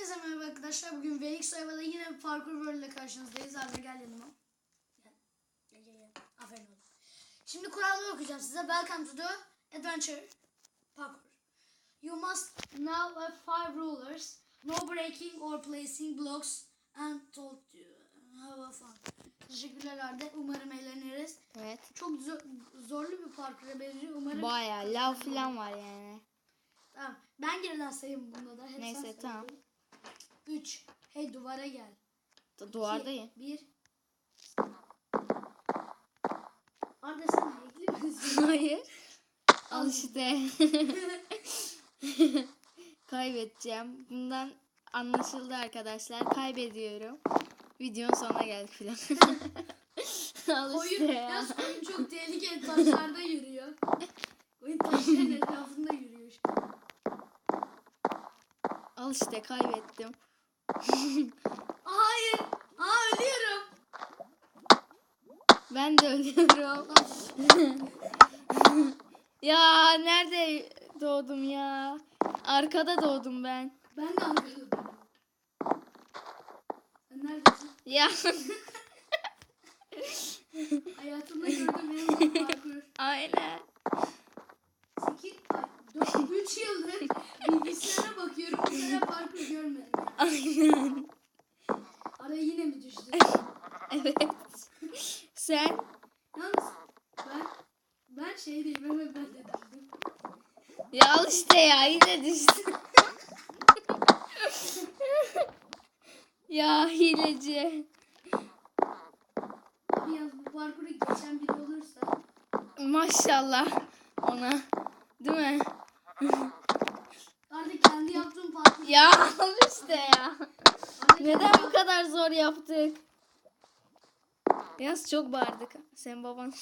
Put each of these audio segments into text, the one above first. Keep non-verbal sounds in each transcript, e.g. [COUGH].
Hepinize merhaba arkadaşlar. Bugün Venik Soyba'da yine bir parkur world ile karşınızdayız. Arda gel yanıma. Gel. Gel gel gel. Aferin oğlum. Şimdi kuralları okuyacağım size. Welcome to the adventure parkur. You must now have five rulers. No breaking or placing blocks and told you. Have fun. Teşekkürler Arda. Umarım eğleniriz. Evet. Çok zor, zorlu bir parkura benziyor. Umarım. Baya lav falan var yani. Tamam. Ben geriden sayayım bunda da. Hep Neyse tamam. Sayayım. 3. Hey duvara gel. Da, duvardayım. 1. Arda sen hackli misin? [LAUGHS] Hayır. Al işte. [LAUGHS] Kaybedeceğim. Bundan anlaşıldı arkadaşlar. Kaybediyorum. Videonun sonuna geldik filan. [LAUGHS] Al işte Oyun, ya. yalnız oyun çok tehlikeli taşlarda yürüyor. Oyun taşların etrafında yürüyor. Al işte kaybettim. [LAUGHS] Hayır. Aa ölüyorum. Ben de ölüyorum. [LAUGHS] ya nerede doğdum ya? Arkada doğdum ben. Ben de anladım. Sen neredesin? Ya [LAUGHS] Hayatımda gördüğüm en zor parkur. aynen. 8, 4, 3 yıldır bilgisayara bakıyorum. Bu kadar parkur görmedim. Aynen. Araya yine mi düştü? [LAUGHS] Evet. Sen Yalnız ben ben şey değilim hemen ben de düştüm. ya al işte ya yine düştün. [LAUGHS] ya hileci. Yalnız bu parkuru geçen biri olursa Maşallah ona. Değil mi? artık kendi yaptığım parkur. Ya al işte ya. Neden bu kadar zor yaptık? Yalnız çok bağırdık. Sen baban.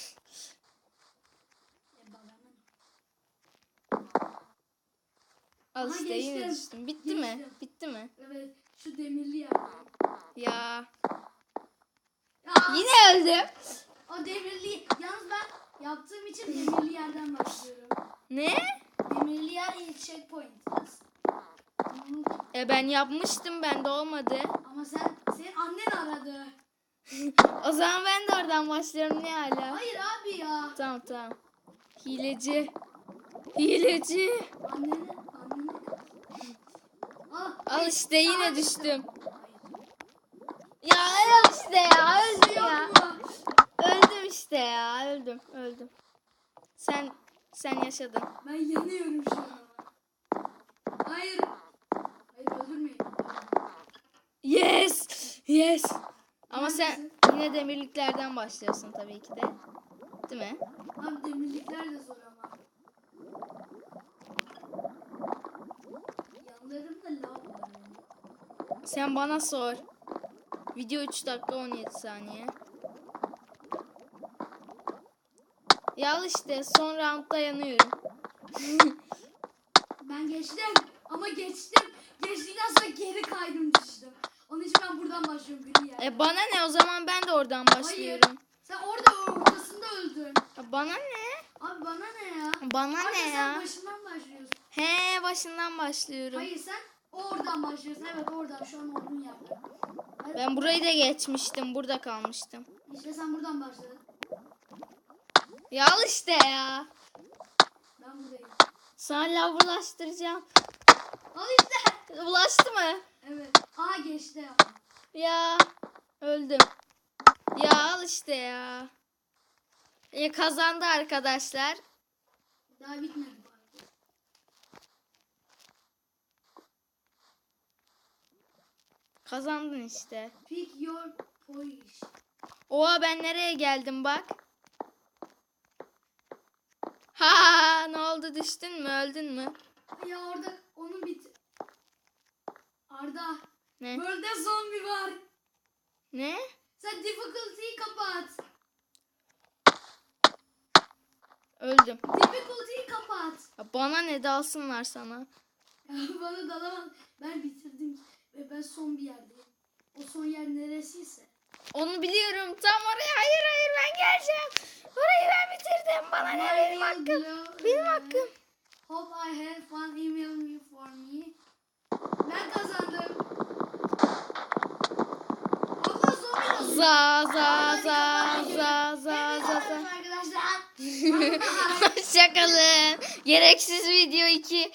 Al işte yine düştüm. Bitti mi? Geçtim. Bitti mi? Evet şu demirli yerde. Ya. Ya Yine öldüm. o demirli yalnız ben yaptığım için demirli yerden başlıyorum. Ne? Demirli yer ilk checkpoint. E ben yapmıştım bende olmadı. Ama sen senin annen aradı. [LAUGHS] O zaman ben de oradan başlıyorum ne hala? Hayır abi ya. Tamam tamam. Hileci. Hileci. Annene annene. Ah, Al işte yine düştüm. Ya al işte ya öldüm ya. Yok mu? Öldüm işte ya öldüm öldüm. Sen sen yaşadın. Ben yanıyorum şu an. Hayır. Hayır öldürmeyin. Yes. Ama sen yine demirliklerden başlıyorsun tabii ki de. Değil mi? Abi demirlikler de zor ama. Yanlarında lav var. Sen bana sor. Video 3 dakika 17 saniye. Ya işte son roundda yanıyorum. [LAUGHS] Ben geçtim ama geçtim. Geçtikten sonra geri kaydım düştüm. Onun için ben buradan başlıyorum gri yer. E bana ne o zaman ben de oradan başlıyorum. Sen orada ortasında öldün. Ya bana ne? Abi bana ne ya? Bana Abi ne sen ya? başından başlıyorsun. He başından başlıyorum. Hayır sen oradan başlıyorsun. Evet oradan şu an olduğun yerde. Evet, Ben burayı da geçmiştim. Burada kalmıştım. İşte sen buradan başladın. Ya al işte ya. Ben buradayım. Sana lavurlaştıracağım. Al işte. Ulaştı mı? Evet. Aha geçti. Ya öldüm. Ya al işte ya. Ya kazandı arkadaşlar. Daha bitmedi. Kazandın işte. Pick your position. Oha ben nereye geldim bak. Ha ne oldu düştün mü öldün mü? Ya orada onu bit. Arda. Ne? World'de zombi var. Ne? Sen difficulty'yi kapat. Öldüm. Difficulty'yi kapat. Ya bana ne dalsınlar sana. Bana dalamaz. Ben bitirdim ve ben son bir yerdeyim. O son yer neresiyse. Onu biliyorum tam oraya. Hayır hayır ben geleceğim. Orayı ben bitirdim. Bana ne benim hakkım. Benim hakkım. Hope I have fun email me for me. Za za za za za za za. arkadaşlar. [LAUGHS] Hoşçakalın. Gereksiz video 2.